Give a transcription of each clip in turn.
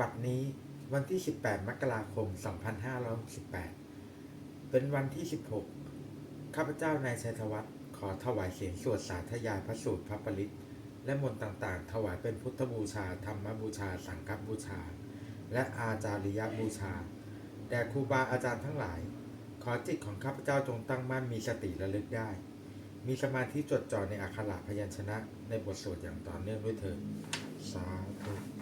บัดนี้วันที่ 18 มกราคม 2568 เป็นวันที่ 16 ข้าพเจ้านายชัยธวัฒน์ขอถวายเสียงสวดสาธยายพระสูตรพระปริตและมนต์ต่างๆ ถวายเป็นพุทธบูชา ธรรมบูชา สังฆบูชา และอาจาริยบูชา แด่ครูบาอาจารย์ทั้งหลาย ขอจิตของข้าพเจ้าจงตั้งมั่นมีสติระลึกได้ มีสมาธิจดจ่อในอักขระพยัญชนะในบทสวดอย่างต่อเนื่องด้วยเถิดสาธุ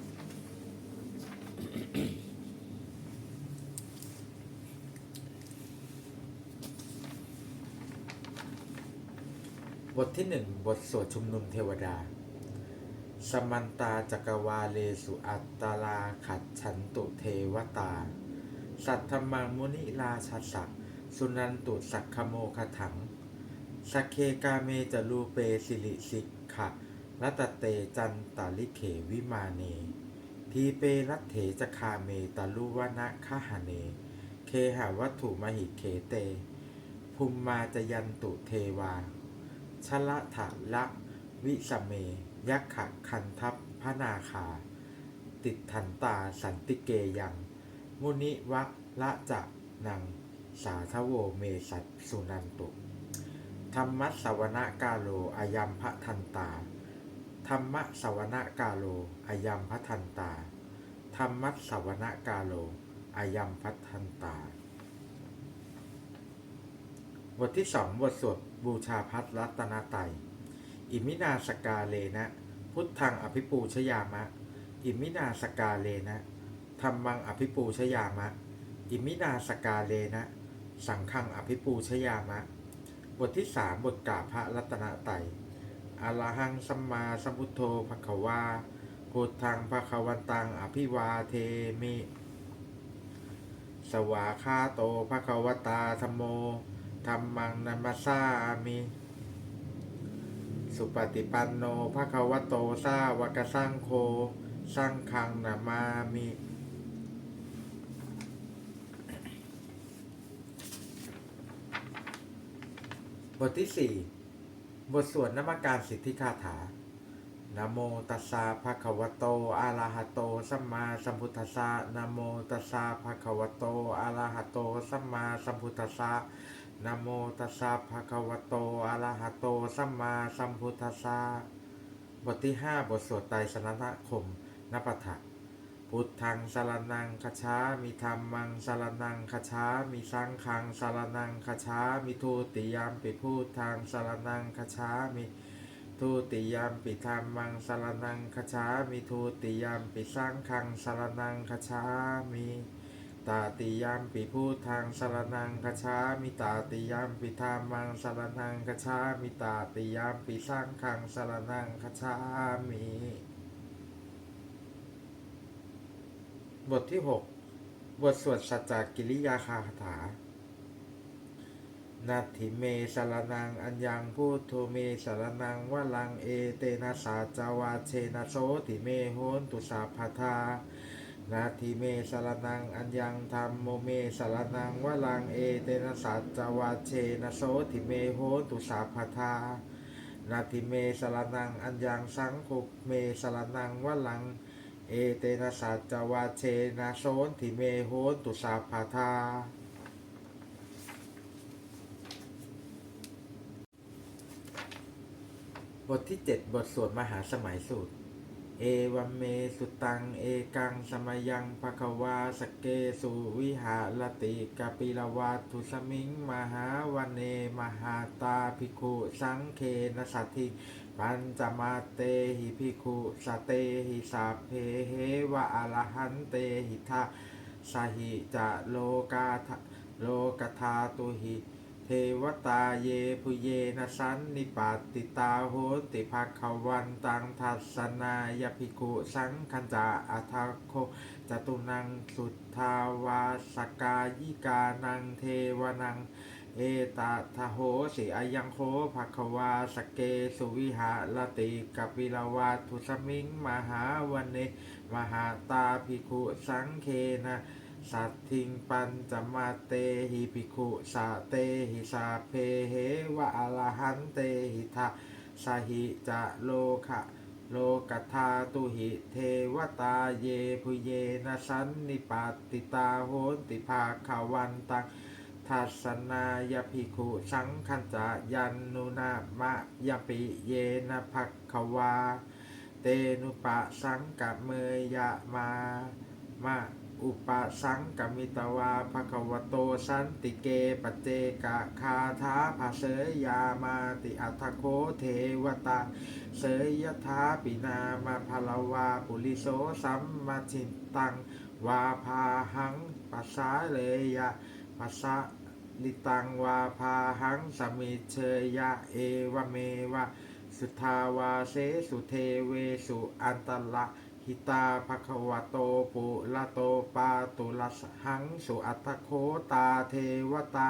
บทที่หนึ่งบทสวดชุมนุมเทวดา สมันตาจักรวาเลสุอัตตาลาขัดฉันตุเทวตา สัทธมังมุนิราชัสสะสุนันตุสักขโมคถัง สักเคกาเมจรูเปสิริสิกขะรัตเตจันตาลิเขวิมาเน ทีเปรัตเถจคาเมตาลุวนะคหเน เคหาวัตถุมหิเขเตภูมมาจยันตุเทวา ชละถะละวิสเม ยักขะคันทัพพนาคา ติดทันตาสันติเกยัง มุนิวะละจะนัง สาทโวเมสัตสุนันตุธรรมะสวนกาโลอายัมพะทันตา ธรรมะสวนกาโลอายัมพะทันตา ธรรมะสวนกาโลอายัมพัทันตา บทที่สองบทสวดบูชาพัทรัตนไตยอิมินาสกาเลนะ พุทธังอภิปูชยามะ อิมินาสกาเลนะธรรมังอภิปูชยามะ อิมินาสกาเลนะ สังฆังอภิปูชยามะ บทที่สามบทกาพระรัตนไตยอะระหังสัมมาสัมพุทโธภควาพุทธังภควันตังอภิวาเทมิ สวาคาโตภควตาธโม ธรรมังนัมสสามิ สุปฏิปันโนภควะโตสาวกสังโฆสังฆังนามามิบทที่สี่บทสวดนมัการสิทธิคาถานโมตัสสะภะคะวะโตอะระหะโต สัมมาสัมพุทธัสสะนโมตัสสะภะคะวะโตอะระหะโต สัมมาสัมพุทธัสสะ นะโมตัสสะภะคะวะโตอะระหะโตสัมมาสัมพุทธัสสะบทที่ห้าบทสวดไตรสรณคมนปถะพุทธังสารนังคชามิธรรมังสารนังคชามิสังฆังสารนังคชามิทุติยามปิพุทธังสารนังคชามิทุติยามปิธรรมังสารนังคชามิทุติยามปิสังฆังสารนังคชามิ ตาติยามปิพุทธังสารนังคชามิตาติยามปิธรรมังสารนังคชามิตาติยามปิสังฆังสารนังคชามิบทที่ 6 บทสวดสัจจกิริยาคาถานาทิเมสารนังอัญญังพุทโธเมสารนังวะลังเอเตนะสาจาวาเชนะโสติเมโหนตุสาพาทา นาทิเมสารนังอัญญังธรรมโมเมสารนังวะลังเอเตนะสาจาวาเชนะโสติเมโหตุสาพทานาทิเมสารนังอัญญังสังคุเมสารนังวะลัง เอเตนะสัจจวาเชนะโสทิเมโหตุสาภาทาบทที่ 7 บทสวดมหาสมัยสูตร เอวัมเมสุตัง เอกังสมยังภควาสเกสุวิหารติกาปิลวัตถุสมิง มหาวันเน มหาตาภิกขุสังเคนสัตถิปัญจมาเตหิภิกขุสเตหิสาเพเหวะอรหันเตหิทาสหิจะโลกาโลกธาตุหิ เทวตาเยพุเยนะสันนิปาติตาโหติภาควันตังทัสนายภิกขุสังคัญจาอัทโคจตุนังสุทธาวาสกายิกานังเทวนัง เอตาทโหสิอายังโคภควาสเกสุวิหารติกปิลวาทุสมิงมหาวันเนมหาตาภิกขุสังเคนะ สัตทิงปัญจมาเตหิภิกขุสาเตหิสาเพเหวะอรหันเตหิทาสหิจะโลคะโลกัทาตุหิเทวตาเยพุเยนะสันนิปาติตาโหนติภาคาวันตังทัสนายภิกขุสังคันจะยันนุนามะยปิเยนะภักขวา เตนุปะสังกะเมยยะมามะ อุปสังกมิตวาภควโตสันติเกปเจกะคาถาภาเสยยามาติอัตโคเทวตา เสยยถาปินามาพลวาปุริโสสัมมาชินตัง วาพาหังปัสสาเลยะปัสสะลิตังวาพาหังสมิเชยยะเอวเมวะ สุทาวาเสสุเทเวสุอันตละ หิตาภควโตปุละโตปาตุลัสหังสุอัตโคตาเทวตา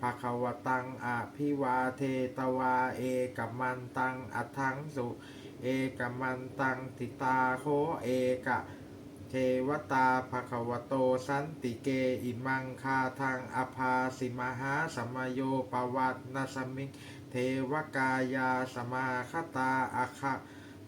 ภควตังอภิวาเทตวาเอกมันตังอัทังสุเอกมันตังติตาโคเอกะเทวตาภควโตสันติเกอิมังคาทางอภาสิมหาสมโยปวัตนสมิงเทวกายาสมาคตาอาค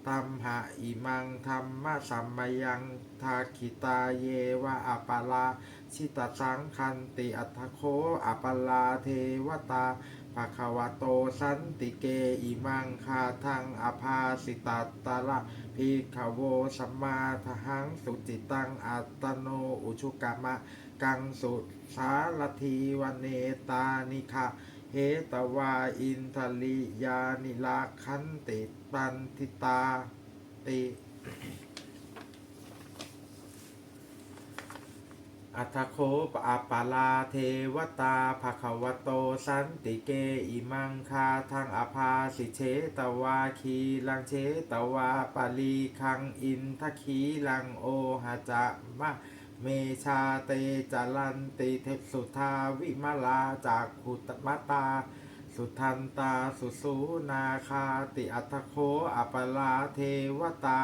ะตัมหะอิมังธรรมะสัมมยังทาคิตาเยวะอัปปาลาชิตสังคันติอัตโคอัปปาลาเทวตาภะคะวะโตสันติเกอิมังคาทังอภาสิตัตตะละพิขโวสัมมาทหังสุจิตังอัตตโนอุชุกามะ กังสุสารทีวันเนตานิคะ เหตวาอินทลิยานิลาคันติปันทิตาติอัตโคปอาปาลาเทวตาภควโตสันติเกอิมังคาทางอภาสิเชตวาคีลังเชตวาปาลีคังอินทคีลังโอหะจะมะ เมชาเตจารันติเทพสุทาวิมาลาจากขุตมตา สุทันตาสุสูนาคาติอัตโคอัปลาเทวตา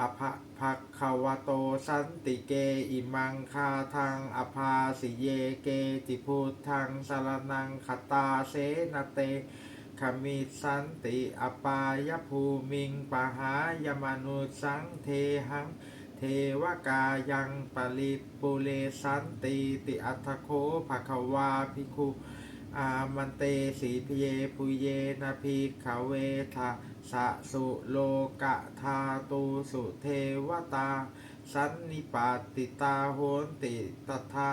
อภะภะควโตสันติเกอิมังคาทังอภาสิเยเกจิพุทธังสารนังคตาเสนเตขมิสันติอปายภูมิงปะหายมนุสังเทหัง เทวกายังปริปุเรสันติติอัตโคภะควาภิกขุอามันเตสีพเยปุเยนะภิกขเวทะสะสุโลกะธาตุสุเทวตา สันนิปาติตาโหนติตถา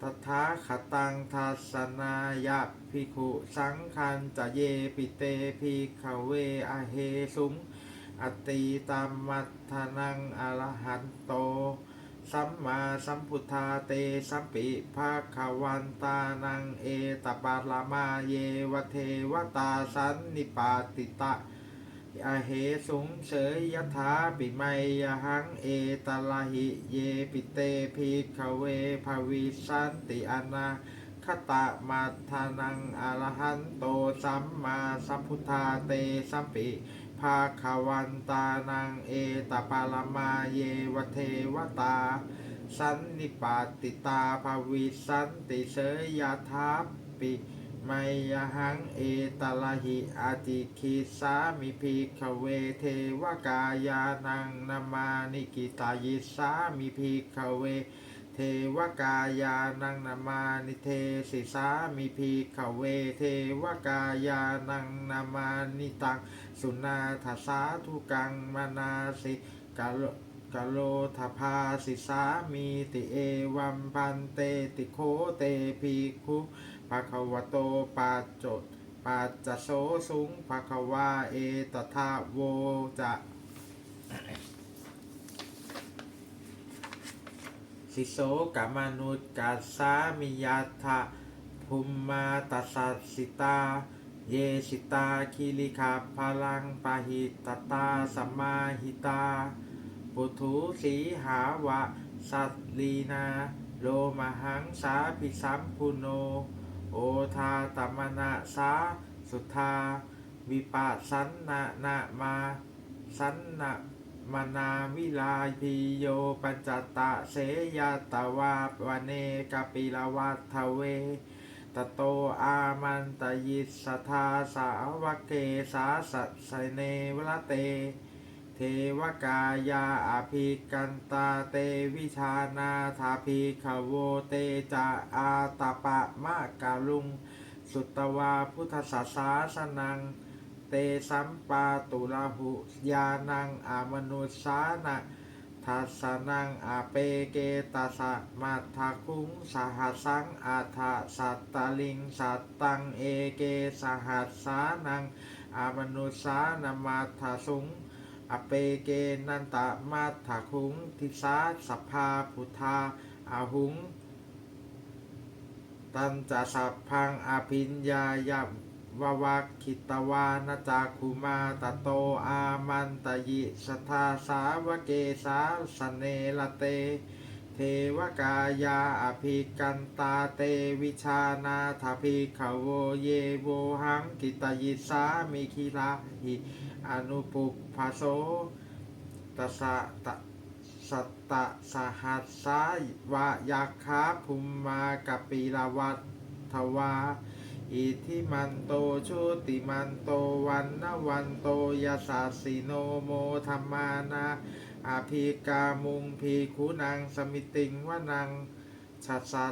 ตถาคตังทัสนายะภิกขุสังคันจะเยปิเตภิกขเวอเหสุง อติตัมมัทธนังอรหันโต สัมมาสัมพุทธาเตสัมปิภาควันตานังเอตปาลามาเยวเทวตาสันนิปาติตะอาเหสุงเสยยถาปิไมยหังเอตลาหิเยปิเตภิกขเวภวิสันติอนาคตะมัทธนังอรหันโตสัมมาสัมพุทธาเตสัมปิ ภาควันตานังเอตปาลมาเยวเทวตา สันนิปาติตาภวิสันติเสยยถาปิไมยหังเอตลาหิอาติคิสามิภิกขเวเทวกายานังนามานิกิตายิสามิภิกขเวเท วกายานังนามานิเทศิสามิภิกขเวเทวกายานังนามานิตังสุนาทสาธุกังมนาสิกาโลกาโลทพาสิสามีติเอวัมพันเตติโคเตภิกขุภะคะวะโตปัจดปัจจโสสุงภะคะวาเอตทาโวจะ สิโสกามนุษกัสามิยัตถะภูมมาตัสสะสิตา เยสิตาคิลิคาพลังปะหิตตาสัมมาหิตา ปุถุสีหาวะ สัตลีนา โลมหังสาภิสัมพุโน โอทาตมนะสาสุทา วิปัสสันนะนะมา สันนะ มนาวิลาพีโยปัญจตะเสยตวาปวเนกปิลวัตทเวตโตอามันตยิสทธาสาวเกสาสัสเนวละเต เทวกายาอภิกันตาเตวิชานาทาภิขโวเตจะอาตปะมะกาลุง สุตตวาพุทธศาสาสนัง เตสัมปาตุลาหุยานังอามนุสานะทัสนังอาเปเกตัสะมัทธคุงสหัสังอาทะสัตตลิงสัตตังเอเกสหัสสานังอามนุสานามาทาสุงอเปเกนันตะมาทาคุงทิสาสัพพาพุทธาอาหุงตันจะสัพพังอภิญญายา ววักขิตวานจากคุมาตโตอามันตยิสทาสาวเกสาสเนลเต เทวกายาอภิกันตาเตวิชานาทาภิขโวเยโวหังกิตยิสามิคิลาหิอนุปุปภโสตสะตะสัตตะสหัสสาวะยักขาภุมมากปิลวัตทวา อิทิมันโตชุติมันโตวันนวันโตยาสาสิโนโมธรรมานาอาภิกามุงพีคูนังสมิติงวนังชัสสะ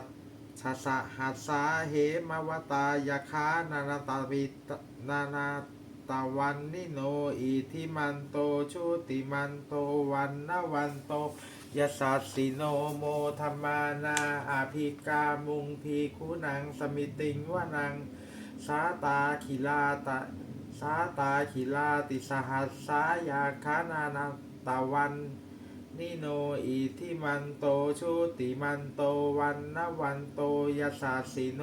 ชัสสะหัสสาเหมวตายาคานานาตาวิตนานาตาวันนิโนอิทิมันโตชุติมันโตวันนวันโต ยาสัสสิโนโมธรรมานาอาภิกามุงพีคูนังสมิติงวนัง สาตาขิลาตะสาตาขิลาติสหัสสายาคานานาตะวัน นิโนอิทิมันโตชุติมันโตวันนวันโตยสาสิโน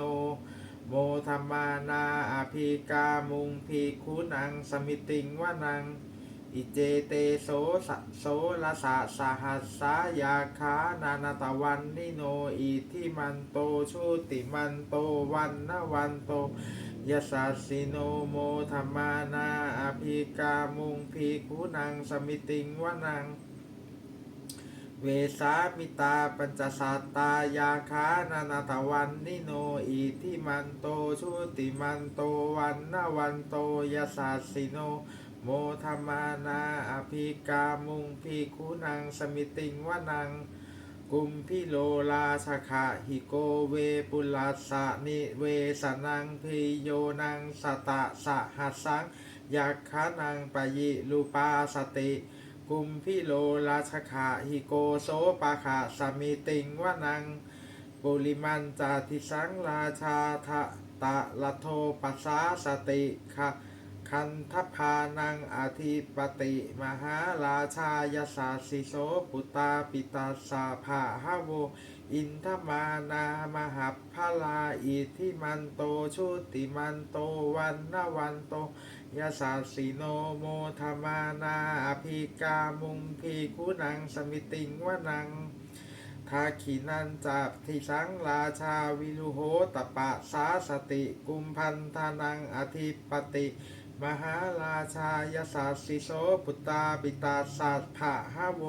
โมธรรมานาอภิกามุงพีคุนังสมิติงวนัง อิเจเตโสสโสละสะสหัสสายาคานานาตะวันนิโนอิทิมันโตชุติมันโตวันนวันโตยสสสิโนโมธรรมานาอภิกามุงพีคุนังสมิติงวนัง เวสามิตาปัญจสัตตายาคานานาตวันนิโนอิทิมันโตชุติมันโตวันนวันโตยสสสิโนโโมธรรมานาอภิกามุงพีคุนังสมิติงวนัง กุมพิโลลาชะคะหิโกเวปุลัสสะนิเวสนังพิโยนังสตะสะหัสสังยักขานังปยิลูปาสติ กุมพิโลลาชะคะหิโกโสปะคะสมิติงวนังปุริมันจาทิสังราชาทะตะละโทปัสสาสติคะ คันทพานังอธิปติมหาราชายสาสิโสปุตตาปิตาสาภาหโว อินทมานามหัพพลาอิทิมันโตชุติมันโตวันนวันโตยาสาสิโนโมธมานาอภิกามุงพีคุนังสมิติงวนังทาขีนันจับทิสังราชาวิรุโหตปะสาสติ กุมพันธานังอธิปติ มหาราชายสาสิโสปุตตาปิตาสัตภะหาโว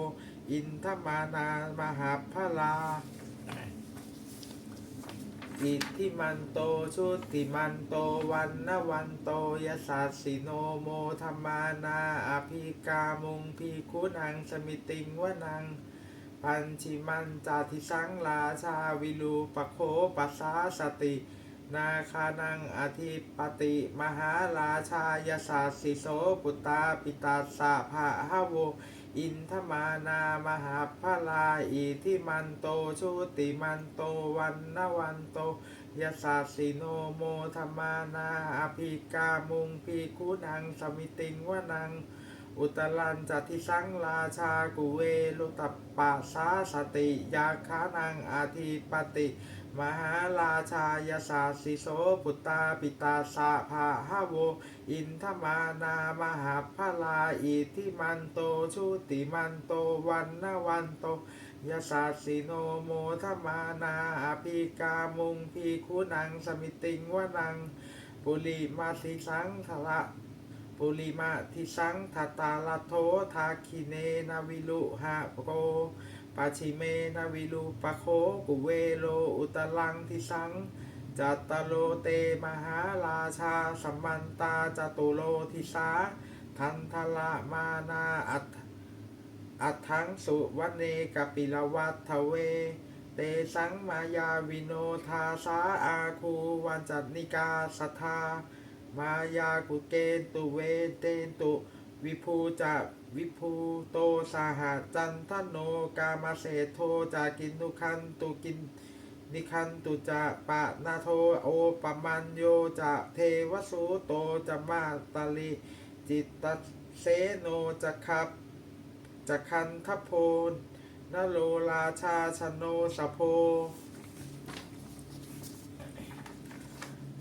อินทมานามหาพลาอิทธิมันโตชุติมันโตวันนวันโตยสัสสิโนโมธรรมานาอภิกามุงพีคุนังสมิติงวนัง ปัญชิมันจาทิสังราชาวิลูปโคปัสสาสติ นาคานังอธิปติมหาราชายสาสิโสปุตตาปิตาสาภาหาโวอินทมานามหาพลาอิทิมันโตชุติมันโตวันนวันโตยสาสิโนโมธมานาอภิกามุงพีคุนังสมิติงวนัง อุตลันจัติสังราชากุเวลุตปะสาสติยาคานังอาทิปติ มหาราชายสาสิโสปุตตาปิตาสาภาหโว อินทมานามหาพลาอิทิมันโตชุติมันโตวันนวันโตยาสาสิโนโมทมานาอภิกามุงพีคุนังสมิติงวนัง ปุริมาทิสังทละปุริมาทิสังทตาลโททาคิเนนาวิลุหะโก ปัชิเมนาวิลุปะโคกุเวโลอุตลังทิสังจัตตโลเตมหาราชาสัมมันตาจตุโลทิสาทันทละมานาอัตอัตถังสุวเนกปิลวัตทเว เตสังมายาวิโนทาสาอาคูวันจัตนิกาสทามายากุเกนตุเวเตนตุวิภูจะ วิภูโตสาหจันทโนกามาเสโทจากินุคันตุกินนิคันตุจะปะนาโทโอปมัญโยจะเทวสุโตจะมาตาลิจิตตเสโนจะขับจะคันทโพนนโลราชาชโนสโพ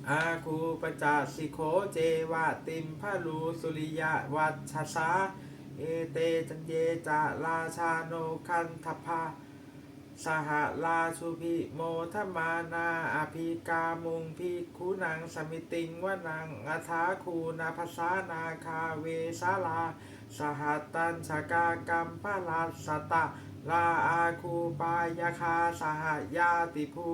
อาคูปจาสิโคเจวาติมพะลูสุริยะวัชสา เอเตจันเยจะราชาโนคันทพาสหราชุพิโมทมานาอภิกามุงพิคุนังสมิติงวนังอัฐาคูนาภาษานาคาเวสาลา สหัตตัญชกากรรมพระราสตะลาอาคูปายคาสหยาติภู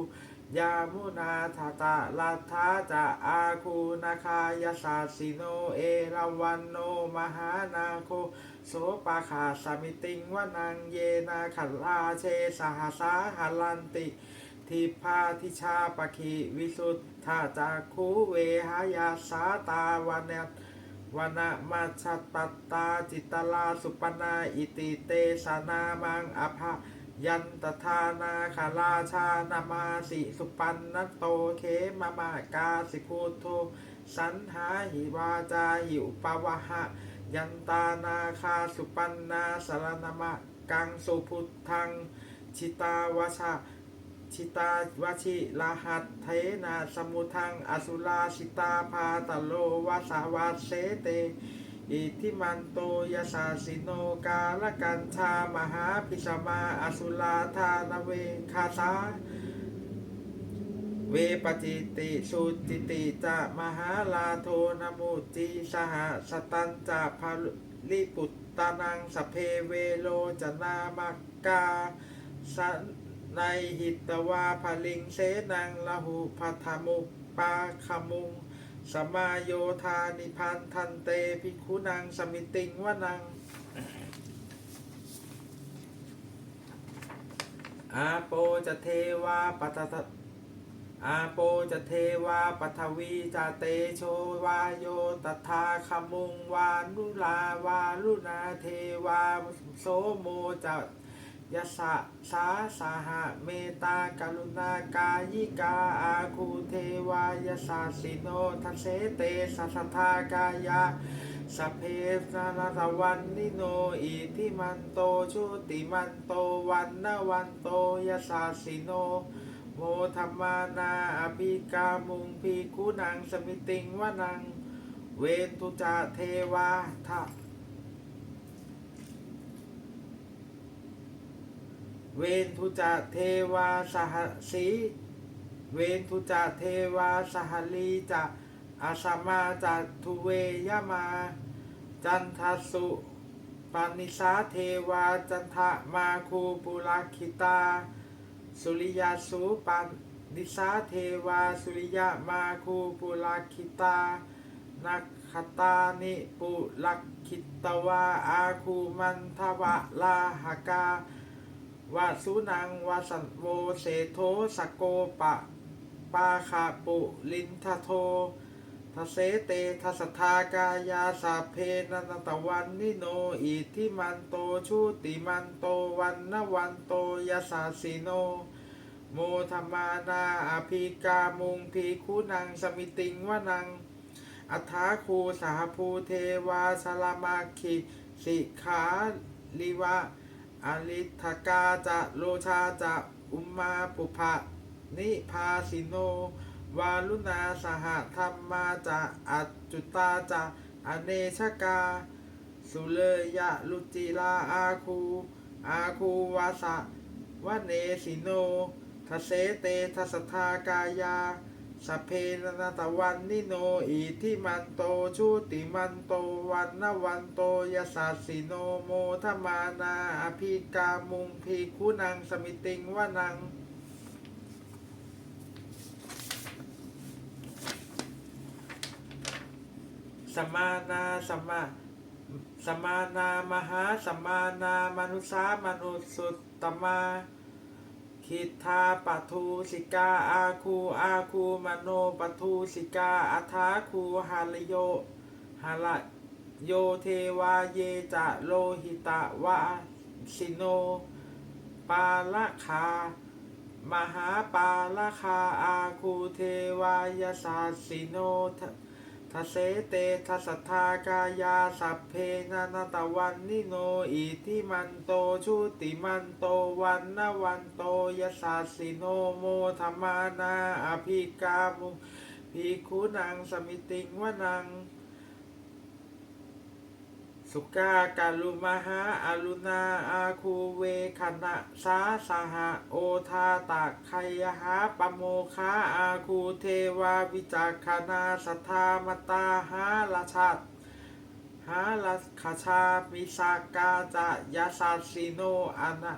ยามุนาทาตะลัทาจะอาคูนาคายาสาสิโนเอราวันโนมหานาโคโสปาขาสามิติงวนังเยนาขัลาเชสหสาหลันติทิพาทิชาปคีวิสุทธาจากคูเวหายาสาตาวันเนวนามาชัตตตาจิตตลาสุปนาอิติเตสนามังอภา ยันตทานาคาราชานามาสิสุปันนโตเคมามากาสิพุทโธสันหาหิวาจาหิอุปวะหะ ยันตานาคาสุปันนาสารนามะกังสุพุทธัง ชิตาวชาชิตาวชิลาหัตเทนาสมุทังอสุราชิตาพาตโลวาสาวาเสเต อิทิมันโตยสาสิโนกาลกันชามหาพิสมาอสุราธานเวคาสาเวปจิติสุจิติจะมหาลาโทนมุจีสหสตันจะพาลิปุตตานังสเพเวโลจนามกกาสนในหิตวาภลิงเสนังละหุพัทมุปปาคมุง สมาโยธานิพันทันเตภิกขุนังสมิติงวนัง อาโปจะเทวาปัตตอาโปจะเทวาปัทวีจะเตโชวาโยตถาคมุงวานุลาวาลุนาเทวาโสโมจะ ยะสะสาสาหะเมตากรุณากายิกาอาคูเทวายะสาสิโนทัเสเตสัสทากายาสเพสนาตวันนิโนอิทิมันโตชุติมันโตวันนวันโตยะสาสิโนโมธรรมานาอภิกามุงพีคุนังสมิติงวนัง เวตุจาเทวาทะ เวนทุจาเทวาสหสีเวนทุจาเทวาสหลีจะอาสมาจัทุเวยมา จันทสุปานิสาเทวาจันทะมาคูปุราคิตา สุริยาสูปันิสาเทวาสุริยมาคูปุลักขิตานักขตานิปุลักขิตวาอาคูมันทวะลาหกา วาสุนังวาสันโวเสโทสโกปะปาคาปุลินทโททเสเตทัสทากายาสาเพนันตวันนิโนอิทิมันโตชุติมันโตวันนวันโตยาสาสิโน โมธมานาอภิกามุงพีคุนังสมิติงวนัง อัฏฐาคูสหภูเทวาสลามาคิสิขาลิวะ อลิทกาจะโลชาจะอุมมาปุภะนิพาสิโน วาลุนาสหธรรมาจะอัจจุตาจะอเนชกา สุเลยะลุจิลาอาคู อาคูวาสะวะเนสิโนทเสเตทัสทากายา สัพเพนนาตวันนิโนอิทิมันโตชุติมันโตวันนวันโตยสาสิโนโมทมานาอภิกามุงพีคุนังสมิติงวานังสมานาสมาสมานามหาสมานามนุสามนุสุตตมา คิทาปัทูสิกาอาคูอาคูมโนปัทูสิกาอัฐาคูหาลโยหาลโยเทวาเยจะโลหิตะวะสิโน ปาละคามหาปาละคาอาคูเทวายสาสิโน ทเสเตทัสทากายาสัพเพนานาตวันนิโนอิทิมันโตชุติมันโตวันนวันโตยสาสิโนโมธรรมานาอภิกามุภิกุนังสมิติงวนัง สุกากาลุมหาอารุณาอาคูเวคณะสาสหะโอทาตะไคยหาปโมคาอาคูเทวาวิจักขณาสัทธามตาหาราชัดหาลัคชามิสากาจะยาสาสิโนอนะ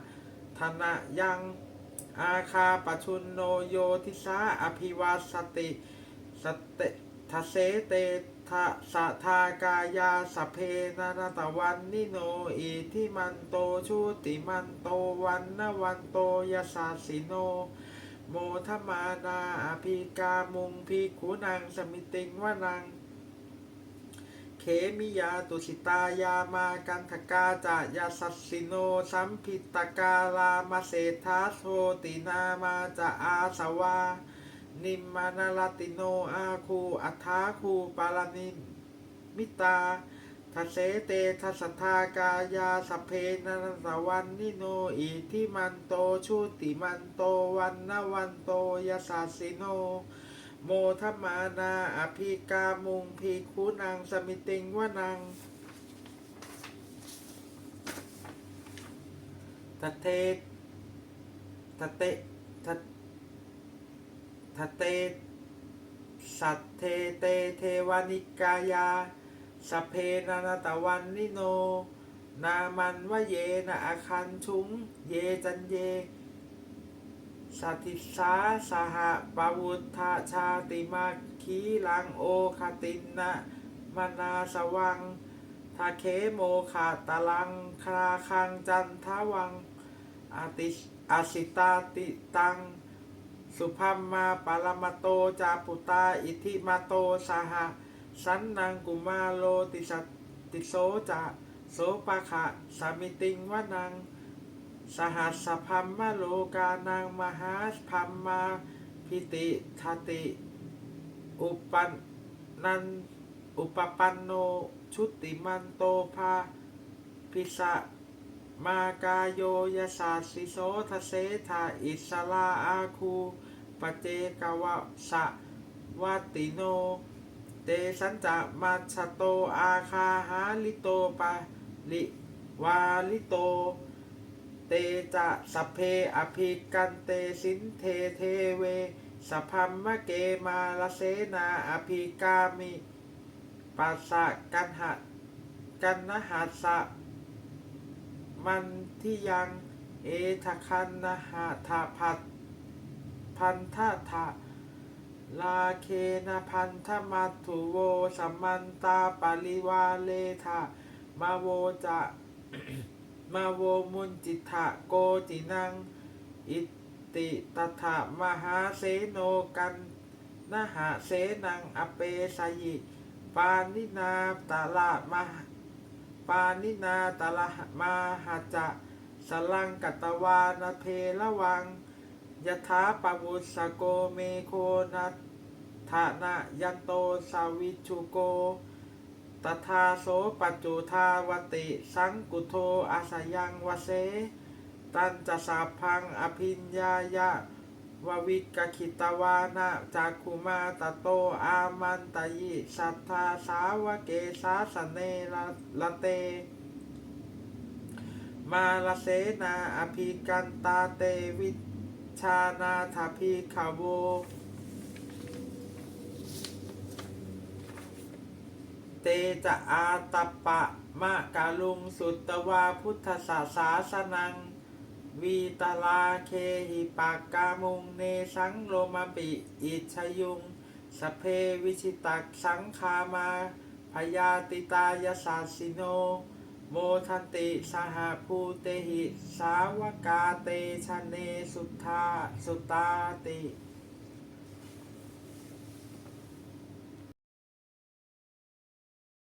ธนะยังอาคาปชุนโนโยทิสาอภิวาสติสเต ทเสเตทะสะทากายาสเพนานาตวันนิโนอิทิมันโตชุติมันโตวันนวันโตยสาสิโน โมทมานาอภิกามุงพิขุนังสมิติงวนัง เขมิยาตุสิตายามากันทกาจะยาสัสสิโนสัมพิตกาลามาเศธาโทตินามาจะอาสวา นิมมานาลติโนอาคูอัฏฐาคูปาลานิมิตาทัเสเตทัสทากายาสเพนันตวันนิโนอิทิมันโตชุติมันโตวันนวันโตยสาสิโน โมทมานาอภิกามุงพีคูนังสมิติงวนังตเทตเต ทเต สัตเทเตเทวานิกายาสเพนานาตวันนิโน นามันวะเยนะอาคันชุง เยจันเยสัติสาสหปวุธาชาติมาคีลังโอคตินนะมนาสวังทาเคโมขาตะลังคราคังจันทวังอาติอาสิตาติตัง สุพัมมาปารมโตจาปุตาอิทิมาโตสหะสันนังกุมาโลติสติโสจะโสปะขะสามิติงวนัง สหัสสะพัมมะโลกานังมหาพัมมาพิติทติ อุปันนันอุปปันโนชุติมันโตภาพิสะมากายโยยสาสิโสทเสธาอิสลาอาคู ปเจกวะสะวัติโน เตสันจะมัชโตอาคาหาลิโตปะลิวาลิโต เตจะสัพเพอภิกันเตสินเทเทเวสัพพัมมะเกมาลเสนาอภิกามิปัสสะกันหะกันนหัสสะมันที่ยัง เอทคันนะหะทะพัด พันธะทะลาเคนะพันธมัตถุโวสัมมันตาปริวาเลทะมาโวจะมาโวมุนจิตะโกจินัง อิติตถะมหาเสโนกันนะหะเสนังอเปสยิปานินาตาลามหปานินาตาละมาหาจะสลังกัตวานเพละวัง ยถาปวุสโกเมโคนัทานะยันโตสาวิชุโกตถาโสปัจจุทาวติ สังกุโทอาสยังวเส ตันจะสาพังอภิญญายะววิกขิตวานะจากคุมาตโตอามันตยิสัทธาสาวเกสาสเนละละเต มาลเสนาอภิกันตาเตวิ ชานาทาภิขาวโวเตจะอาตปะมะกาลุงสุตวาพุทธศาสาสนัง วีตลาเคหิปากกามุงเนสังโลมาปิอิชยุง สเพวิชิตักสังคามาพยาติตายสาสิโน โมทันติสหภูเตหิ สาวกาเตชะเนสุทธาสุตาติ